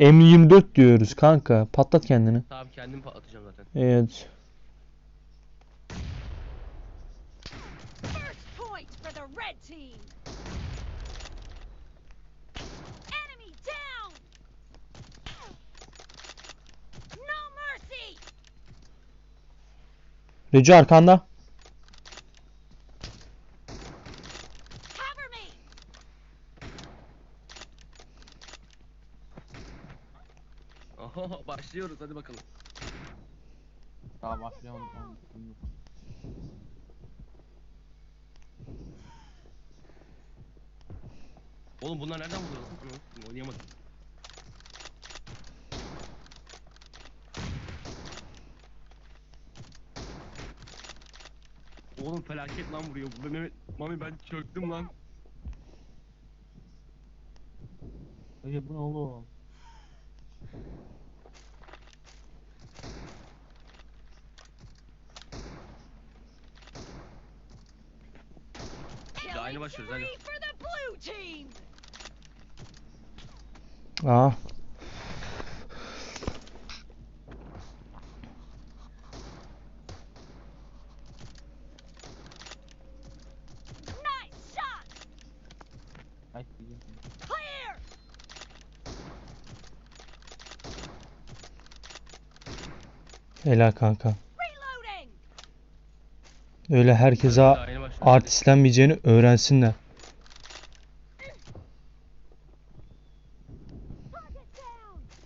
M24 diyoruz kanka. Patlat kendini. Tamam kendim patlatacağım zaten. Evet. First point for the red team. Enemy down. No mercy. Recep arkanda. Cover me. Aha başlıyoruz hadi bakalım. Daha başlayalım. Oğlum bunlar nereden buluyor lan? Hı, Oynayamadım. Oğlum felaket lan vuruyor. Bu Mehmet, Mami ben çöktüm lan. Recep bu ne oğlum? Ya aynı başlıyoruz hadi. Aa. Clear. Helal kanka. Öyle herkese artistlenmeyeceğini öğrensinler.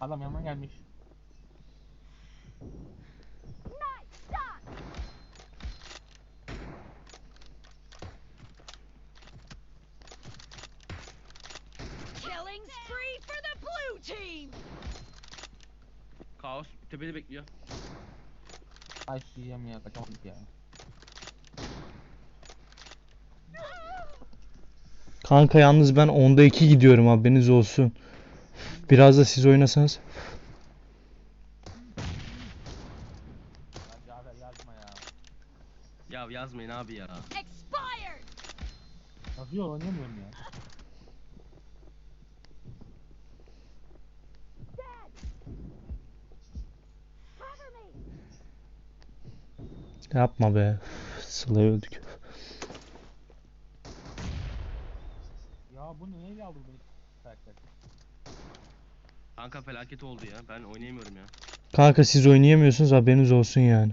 Adam yanıma gelmiş. Nice shot. Killing spree for the blue team. Kaos tepede bekliyor. Ay diyeceğim ya kaçamadık ya. Kanka yalnız ben onda 2 gidiyorum haberiniz olsun. Biraz da siz oynasanız. Ya Cafer yazma ya. Ya yazmayın abi ya. Yazıyor oynayamıyorum ya. Yapma be. Üf, Sıla'yı öldük. Ya bu niye aldı beni karakter? Kanka felaket oldu ya. Ben oynayamıyorum ya. Kanka siz oynayamıyorsunuz haberiniz olsun yani.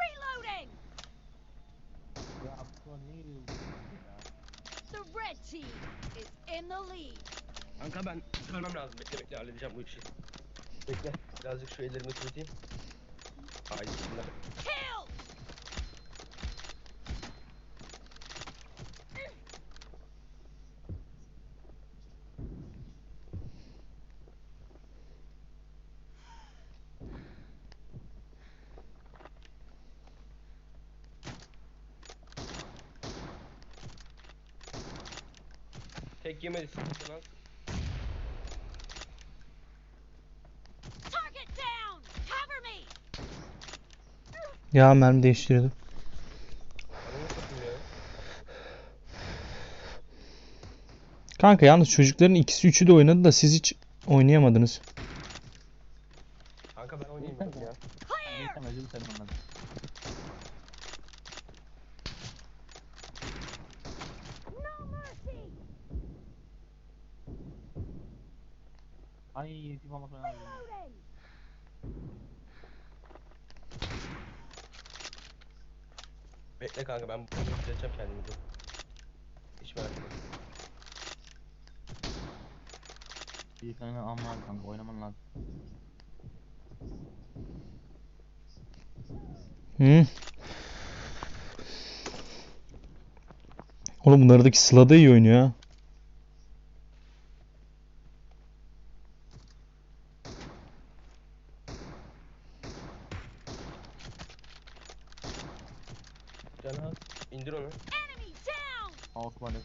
Reloading. Ya bu niye geliyor ya? The red team is in the lead. Kanka ben görmem lazım. Bekle bekle halledeceğim bu işi. Bekle. Birazcık şu ellerimi kurutayım. Haydi bismillah. Kill. Tek yemelisin lan. Target down. Cover me. Ya mermi ya. Kanka yalnız çocukların ikisi üçü de oynadı da siz hiç oynayamadınız. Kanka ben oynayayım ya. Ay tip olmak önemli. Reloading. Bekle kanka ben bunu düzelteceğim kendimi dur. Hiç merak etme. Bir tane lazım kanka oynaman lazım. Hı? Oğlum bunlardaki Sıla da iyi oynuyor ha. Can al. İndir onu. Enemy down. Alt var ya.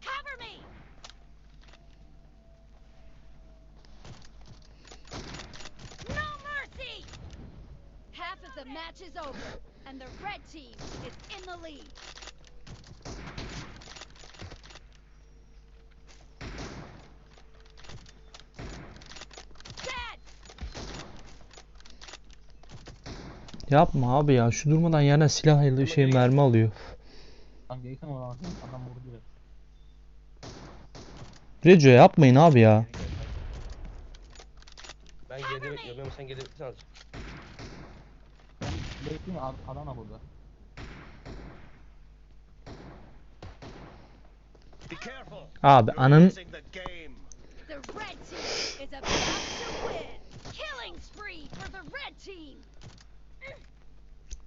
Cover me. No mercy. Half of the match is over, and the red team is in the lead. Yapma abi ya. Şu durmadan yerden silah şey mermi alıyor. Kanka yakın olan adam vurdu direkt. Reco yapmayın abi ya. Ben geride bekliyorum. Sen geride beklesene azıcık. Bekleyin Ad- Adana burada. Be careful. Abi anın. The red team is about to win. Killing spree for the red team.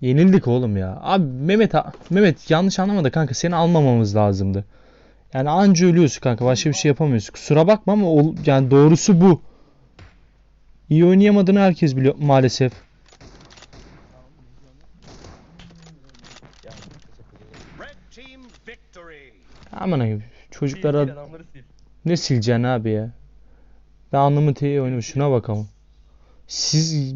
Yenildik oğlum ya. Abi Mehmet Mehmet yanlış anlama da kanka seni almamamız lazımdı. Yani anca ölüyorsun kanka. Başka bir şey yapamıyorsun. Kusura bakma ama ol- yani doğrusu bu. İyi oynayamadığını herkes biliyor maalesef. Aman sil, çocuklara ne sileceksin abi ya? Ben anlamı T'yi oynamış. Şuna bakalım. Siz